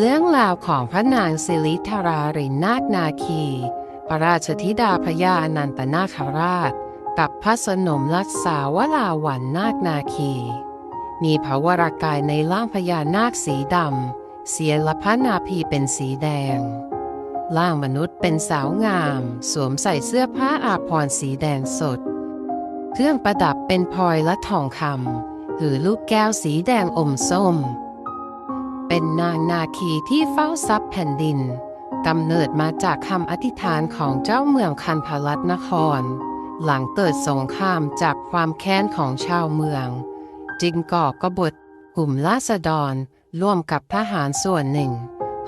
เรื่องราวของพระนางสิริธารารินนาคนาคี พระราชธิดาพญาอนันตนาคราช กับพระสนมรักษาวลาวันนาคนาคี มีพระวรากายในร่างพญานาคสีดำ เสียละพระนาภีเป็นสีแดง ร่างมนุษย์เป็นสาวงาม สวมใส่เสื้อผ้าอาภรณ์สีแดงสด เครื่องประดับเป็นพลอยและทองคำถือลูกแก้วสีแดงอมส้ม เป็นนางนาคีที่เฝ้าทรัพย์แผ่นดินกำเนิดมาจากคำอธิษฐานของเจ้าเมืองคันพลัตนคร หลังเกิดสงครามจากความแค้นของชาวเมือง จึงก่อกบฏกลุ่มราษฎรร่วมกับทหารส่วนหนึ่ง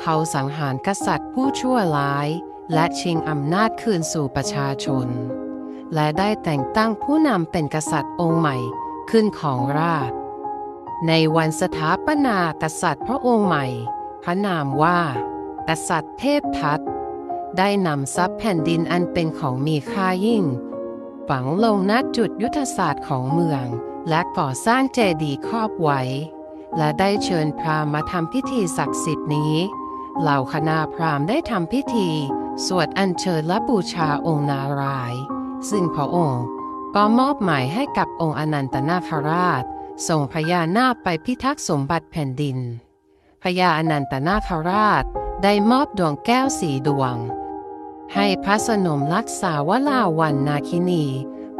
เขาสังหารกษัตริย์ผู้ชั่วร้าย และชิงอำนาจคืนสู่ประชาชน และได้แต่งตั้งผู้นำเป็นกษัตริย์องค์ใหม่ขึ้นของราช ในวันสถาปนากษัตริย์พระองค์ใหม่ พระนามว่า กษัตริย์เทพทัตได้นำทรัพย์แผ่นดินอันเป็นของมีค่ายิ่ง ฝังลงณจุดยุทธศาสตร์ของเมือง และก่อสร้างเจดีย์ครอบไว้ และได้เชิญพราหมณ์มาทำพิธีศักดิ์สิทธิ์นี้ เหล่าคณะพราหมณ์ได้ทำพิธี สวดอัญเชิญและบูชาองค์นารายณ์ซึ่งพระองค์ก็มอบหมายให้กับองค์อนันตนาคราช ส่งพญานาคไปพิทักษ์สมบัติแผ่นดิน พญาอนันตนาคราชได้มอบดวงแก้วสีดวง ให้พระสนมรักษาวลาวันนาคินี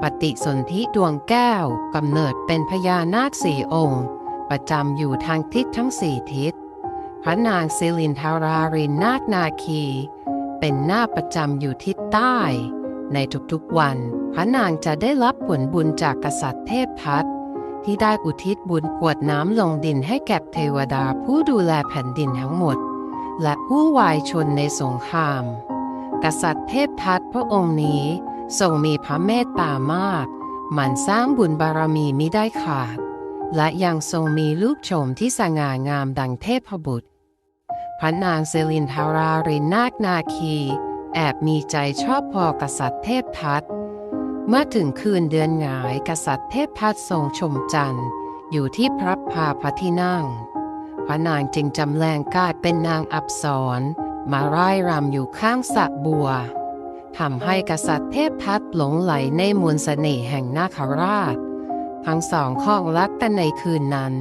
ปฏิสนธิดวงแก้วกำเนิดเป็นพญานาคสี่องค์ ประจำอยู่ทางทิศทั้งสี่ทิศ พระนางสิลินทารารินนาคนาคี เป็นหน้าประจำอยู่ทิศใต้ ในทุกๆวัน พระนางจะได้รับผลบุญจากกษัตริย์เทพทัต ที่ได้อุทิศบุญกวดน้ำลงดินให้แก่เทวดาผู้ดูแลแผ่นดินทั้งหมด และผู้วายชนในสงคราม กษัตริย์เทพทัตพระองค์นี้ทรงมีพระเมตตามากหมั่นสร้างบุญบารมีมิได้ขาด และยังทรงมีลูกโฉมที่สง่างามดังเทพบุตร พระนางเซลินทารารินนาคนาคี แอบมีใจชอบพอกษัตริย์เทพทัต เมื่อถึงคืนเดือนหงายกษัตริย์เทพทัตทรงชมจันทร์ อยู่ที่พระพาพระที่นั่ง พระนางจึงจำแรงกายเป็นนางอับสรมาร่ายรำอยู่ข้างสระบัวทำให้กษัตริย์เทพทัตหลงไหลในมวลเสน่ห์แห่งนาคราช ทั้งสองคลองรักกันในคืนนั้น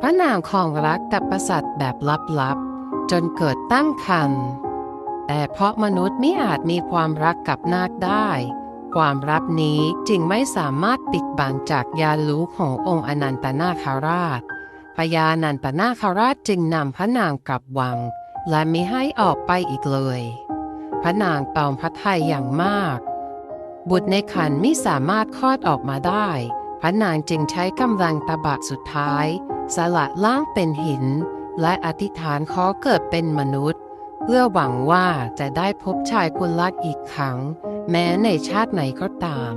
พระนางคลองรักกับกษัตริย์แบบลับๆ จนเกิดตั้งครรภ์แต่เพราะมนุษย์ไม่อาจมีความรักกับนาคได้ ความลับนี้จึงไม่สามารถปิดบังจากญาณรู้ขององค์อนันตนาคาราชพญานันตนาคาราชจึงนำพระนางกลับวัง และมิให้ออกไปอีกเลย พระนางตอมพระทัยอย่างมาก บุตรในครรภ์ไม่สามารถคลอดออกมาได้ พระนางจึงใช้กำลังตบะสุดท้าย สละล่างเป็นหิน และอธิษฐานขอเกิดเป็นมนุษย์ เพื่อหวังว่าจะได้พบชายคนรักอีกครั้ง แม้ในชาติไหนก็ตาม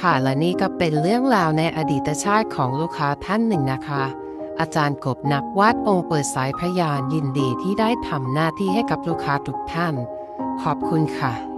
ค่ะและนี่ก็เป็นเรื่องราวในอดีตชาติของลูกค้าท่านหนึ่งนะคะ อาจารย์กบนักวาดองค์เปิดสายพยานยินดีที่ได้ทำหน้าที่ให้กับลูกค้าทุกท่าน ขอบคุณค่ะ